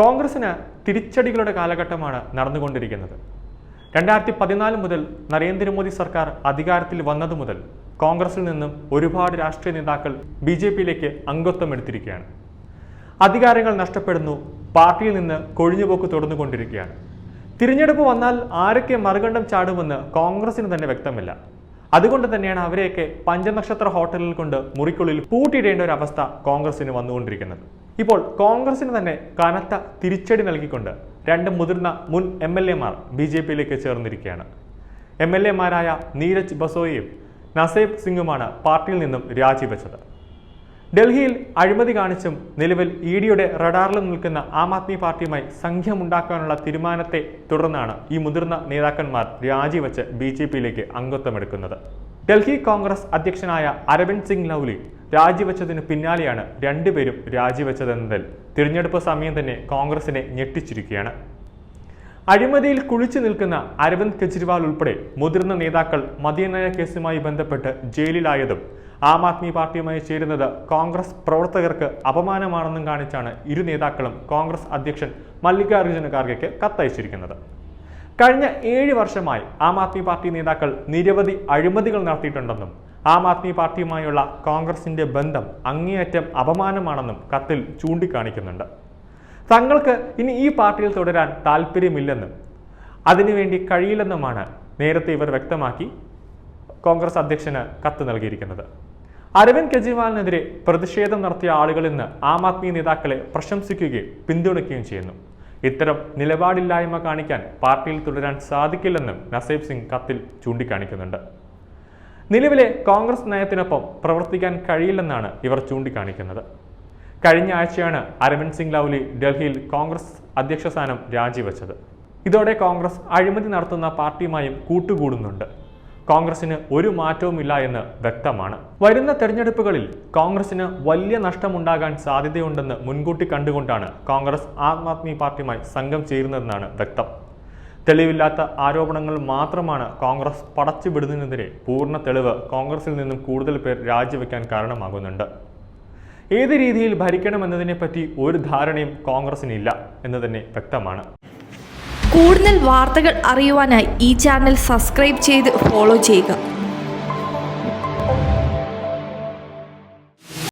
കോൺഗ്രസിന് തിരിച്ചടികളുടെ കാലഘട്ടമാണ് നടന്നുകൊണ്ടിരിക്കുന്നത്. രണ്ടായിരത്തി പതിനാല് മുതൽ നരേന്ദ്രമോദി സർക്കാർ അധികാരത്തിൽ വന്നതു മുതൽ കോൺഗ്രസിൽ നിന്നും ഒരുപാട് രാഷ്ട്രീയ നേതാക്കൾ ബി ജെ പിയിലേക്ക് അംഗത്വം എടുത്തിരിക്കുകയാണ്. അധികാരങ്ങൾ നഷ്ടപ്പെടുന്നു പാർട്ടിയിൽ നിന്ന് കൊഴിഞ്ഞുപോക്ക് തുടർന്നുകൊണ്ടിരിക്കുകയാണ്. തിരഞ്ഞെടുപ്പ് വന്നാൽ ആരൊക്കെ മറുകണ്ഠം ചാടുമെന്ന് കോൺഗ്രസിന് തന്നെ വ്യക്തമില്ല. അതുകൊണ്ട് തന്നെയാണ് അവരെയൊക്കെ പഞ്ചനക്ഷത്ര ഹോട്ടലിൽ കൊണ്ട് മുറിക്കുള്ളിൽ പൂട്ടിയിടേണ്ട ഒരു അവസ്ഥ കോൺഗ്രസിന് വന്നുകൊണ്ടിരിക്കുന്നത്. ഇപ്പോൾ കോൺഗ്രസിന് തന്നെ കനത്ത തിരിച്ചടി നൽകിക്കൊണ്ട് രണ്ട് മുതിർന്ന മുൻ എം എൽ എമാർ ബി ജെ പിയിലേക്ക് ചേർന്നിരിക്കുകയാണ്. എം എൽ എമാരായ നീരജ് ബസോയും നസീബ് സിംഗുമാണ് പാർട്ടിയിൽ നിന്നും രാജിവെച്ചത്. ഡൽഹിയിൽ അഴിമതി കാണിച്ചും നിലവിൽ ഇ ഡിയുടെ റഡാറിലും നിൽക്കുന്ന ആം ആദ്മി പാർട്ടിയുമായി സംഘമുണ്ടാക്കാനുള്ള തീരുമാനത്തെ തുടർന്നാണ് ഈ മുതിർന്ന നേതാക്കന്മാർ രാജിവെച്ച് ബി ജെ പിയിലേക്ക് അംഗത്വമെടുക്കുന്നത്. ഡൽഹി കോൺഗ്രസ് അധ്യക്ഷനായ അരവിന്ദ് സിംഗ് ലൗലി രാജിവെച്ചതിന് പിന്നാലെയാണ് രണ്ടുപേരും രാജിവെച്ചതെന്നതിൽ തിരഞ്ഞെടുപ്പ് സമയം തന്നെ കോൺഗ്രസിനെ ഞെട്ടിച്ചിരിക്കുകയാണ്. അഴിമതിയിൽ കുളിച്ചു നിൽക്കുന്ന അരവിന്ദ് കെജ്രിവാൾ ഉൾപ്പെടെ മുതിർന്ന നേതാക്കൾ മദ്യനയ കേസുമായി ബന്ധപ്പെട്ട് ജയിലിലായതും ആം ആദ്മി പാർട്ടിയുമായി ചേരുന്നത് കോൺഗ്രസ് പ്രവർത്തകർക്ക് അപമാനമാണെന്നും കാണിച്ചാണ് ഇരു നേതാക്കളും കോൺഗ്രസ് അധ്യക്ഷൻ മല്ലികാർജുന ഖാർഗെക്ക് കത്തയച്ചിരിക്കുന്നത്. കഴിഞ്ഞ ഏഴ് വർഷമായി ആം ആദ്മി പാർട്ടി നേതാക്കൾ നിരവധി അഴിമതികൾ നടത്തിയിട്ടുണ്ടെന്നും ആം ആദ്മി പാർട്ടിയുമായുള്ള കോൺഗ്രസിന്റെ ബന്ധം അങ്ങേയറ്റം അപമാനമാണെന്നും കത്തിൽ ചൂണ്ടിക്കാണിക്കുന്നുണ്ട്. തങ്ങൾക്ക് ഇനി ഈ പാർട്ടിയിൽ തുടരാൻ താല്പര്യമില്ലെന്നും അതിനുവേണ്ടി കഴിയില്ലെന്നുമാണ് നേരത്തെ ഇവർ വ്യക്തമാക്കി കോൺഗ്രസ് അധ്യക്ഷന് കത്ത് നൽകിയിരിക്കുന്നത്. അരവിന്ദ് കെജ്രിവാളിനെതിരെ പ്രതിഷേധം നടത്തിയ ആളുകൾ ഇന്ന് ആം ആദ്മി നേതാക്കളെ പ്രശംസിക്കുകയും പിന്തുണയ്ക്കുകയും ചെയ്യുന്നു. ഇത്തരം നിലപാടില്ലായ്മ കാണിക്കാൻ പാർട്ടിയിൽ തുടരാൻ സാധിക്കില്ലെന്നും നസീബ് സിംഗ് കത്തിൽ ചൂണ്ടിക്കാണിക്കുന്നുണ്ട്. നിലവിലെ കോൺഗ്രസ് നയത്തിനൊപ്പം പ്രവർത്തിക്കാൻ കഴിയില്ലെന്നാണ് ഇവർ ചൂണ്ടിക്കാണിക്കുന്നത്. കഴിഞ്ഞ ആഴ്ചയാണ് അരവിന്ദ് സിംഗ് ലൗലി ഡൽഹിയിൽ കോൺഗ്രസ് അധ്യക്ഷ സ്ഥാനം രാജിവെച്ചത്. ഇതോടെ കോൺഗ്രസ് അഴിമതി നടത്തുന്ന പാർട്ടിയുമായും കൂട്ടുകൂടുന്നുണ്ട്. കോൺഗ്രസിന് ഒരു മാറ്റവുമില്ല എന്ന് വ്യക്തമാണ്. വരുന്ന തെരഞ്ഞെടുപ്പുകളിൽ കോൺഗ്രസിന് വലിയ നഷ്ടമുണ്ടാകാൻ സാധ്യതയുണ്ടെന്ന് മുൻകൂട്ടി കണ്ടുകൊണ്ടാണ് കോൺഗ്രസ് ആം ആദ്മി പാർട്ടിയുമായി സംഘം ചേരുന്നതെന്നാണ് വ്യക്തം. തെളിവില്ലാത്ത ആരോപണങ്ങൾ മാത്രമാണ് കോൺഗ്രസ് പടച്ചുവിടുന്നതിനെതിരെ പൂർണ തെളിവ് കോൺഗ്രസിൽ നിന്നും കൂടുതൽ പേർ രാജിവെക്കാൻ കാരണമാകുന്നുണ്ട്. ഏത് രീതിയിൽ ഭരിക്കണമെന്നതിനെപ്പറ്റി ഒരു ധാരണയും കോൺഗ്രസിനില്ല എന്ന് തന്നെ വ്യക്തമാണ്. കൂടുതൽ വാർത്തകൾ അറിയുവാനായി ഈ ചാനൽ സബ്സ്ക്രൈബ് ചെയ്ത് ഫോളോ ചെയ്യുക.